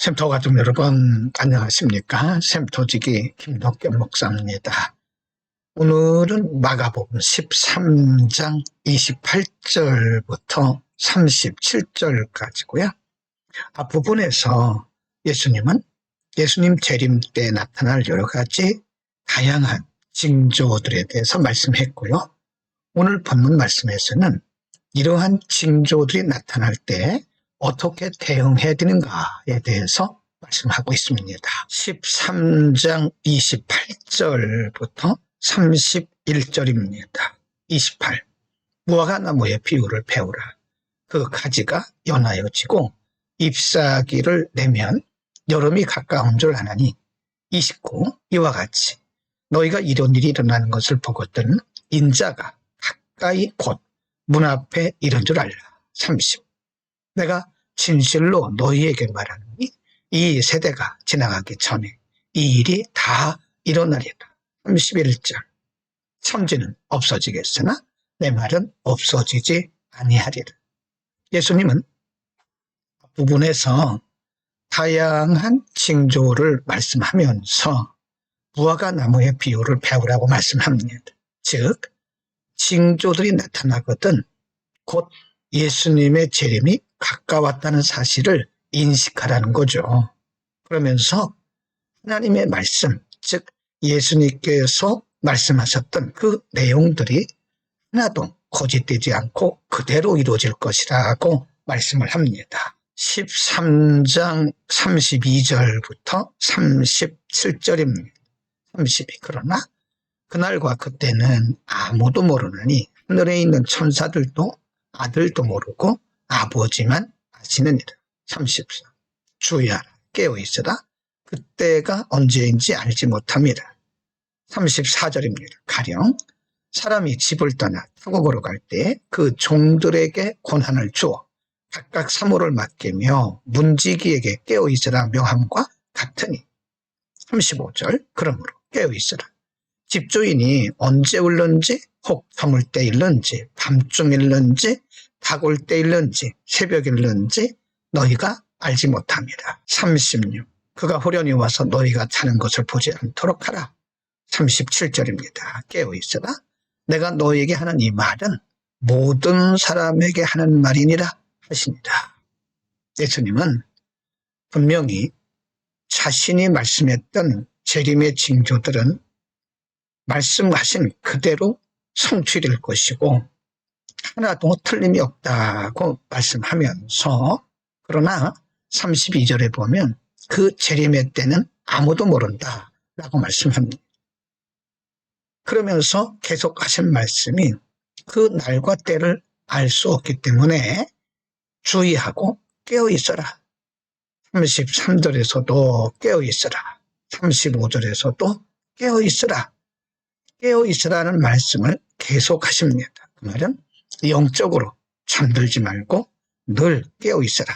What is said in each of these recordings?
샘토 가족 여러분 안녕하십니까? 샘토지기 김덕겸 목사입니다. 오늘은 마가복음 13장 28절부터 37절까지고요. 앞부분에서 예수님은 예수님 재림 때 나타날 여러 가지 다양한 징조들에 대해서 말씀했고요. 오늘 본문 말씀에서는 이러한 징조들이 나타날 때 어떻게 대응해야 되는가에 대해서 말씀하고 있습니다. 13장 28절부터 31절입니다. 28. 무화과 나무의 비유를 배우라. 그 가지가 연하여 지고 잎사귀를 내면 여름이 가까운 줄 아나니 29. 이와 같이 너희가 이런 일이 일어나는 것을 보거든 인자가 가까이 곧 문 앞에 이런 줄 알라. 30. 내가 진실로 너희에게 말하노니 이 세대가 지나가기 전에 이 일이 다 일어나리라. 31절 천지는 없어지겠으나 내 말은 없어지지 아니하리라. 예수님은 부분에서 다양한 징조를 말씀하면서 무화과 나무의 비유를 배우라고 말씀합니다. 즉 징조들이 나타나거든 곧 예수님의 재림이 가까웠다는 사실을 인식하라는 거죠. 그러면서 하나님의 말씀, 즉 예수님께서 말씀하셨던 그 내용들이 하나도 거짓되지 않고 그대로 이루어질 것이라고 말씀을 합니다. 13장 32절부터 37절입니다. 32. 그러나 그날과 그때는 아무도 모르느니 하늘에 있는 천사들도 아들도 모르고 아버지만 아시느니라. 34. 주야 깨어 있으라. 그때가 언제인지 알지 못합니다. 34절입니다. 가령 사람이 집을 떠나 타국으로 갈 때 그 종들에게 권한을 주어 각각 사물을 맡기며 문지기에게 깨어 있으라 명함과 같으니 35절 그러므로 깨어 있으라 집주인이 언제 울는지 혹 저물 때 일는지 밤중 일는지 닭올 때 일는지 새벽 일는지 너희가 알지 못합니다. 36. 그가 후련히 와서 너희가 자는 것을 보지 않도록 하라. 37절입니다. 깨어 있어라. 내가 너희에게 하는 이 말은 모든 사람에게 하는 말이니라 하십니다. 예수님은 분명히 자신이 말씀했던 재림의 징조들은 말씀하신 그대로 성취될 것이고 하나도 틀림이 없다고 말씀하면서 그러나 32절에 보면 그 재림의 때는 아무도 모른다 라고 말씀합니다. 그러면서 계속 하신 말씀이 그 날과 때를 알 수 없기 때문에 주의하고 깨어 있어라. 33절에서도 깨어 있어라. 35절에서도 깨어 있어라. 깨어 있으라는 말씀을 계속 하십니다. 그 말은 영적으로 잠들지 말고 늘 깨어 있어라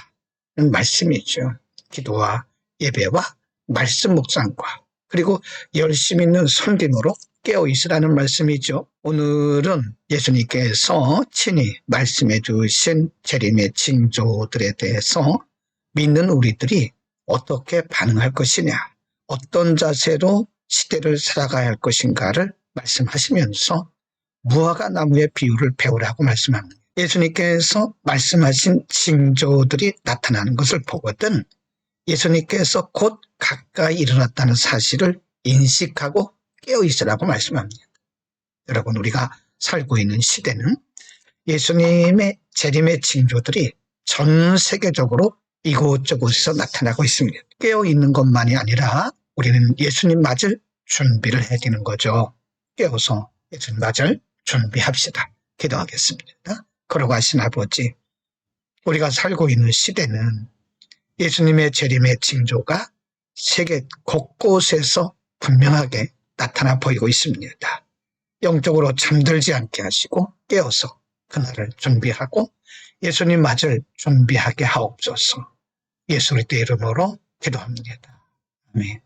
는 말씀이죠. 기도와 예배와 말씀 묵상과 그리고 열심 있는 섬김으로 깨어 있으라는 말씀이죠. 오늘은 예수님께서 친히 말씀해 주신 재림의 징조들에 대해서 믿는 우리들이 어떻게 반응할 것이냐, 어떤 자세로 시대를 살아가야 할 것인가를 말씀하시면서 무화과 나무의 비유를 배우라고 말씀합니다. 예수님께서 말씀하신 징조들이 나타나는 것을 보거든 예수님께서 곧 가까이 일어났다는 사실을 인식하고 깨어 있으라고 말씀합니다. 여러분 우리가 살고 있는 시대는 예수님의 재림의 징조들이 전 세계적으로 이곳저곳에서 나타나고 있습니다. 깨어 있는 것만이 아니라 우리는 예수님 맞을 준비를 해야 되는 거죠. 깨어서 예수님 맞을 준비합시다. 기도하겠습니다. 걸어가신 아버지, 우리가 살고 있는 시대는 예수님의 재림의 징조가 세계 곳곳에서 분명하게 나타나 보이고 있습니다. 영적으로 잠들지 않게 하시고 깨어서 그날을 준비하고 예수님 맞을 준비하게 하옵소서. 예수 그리스도 이름으로 기도합니다. 아멘.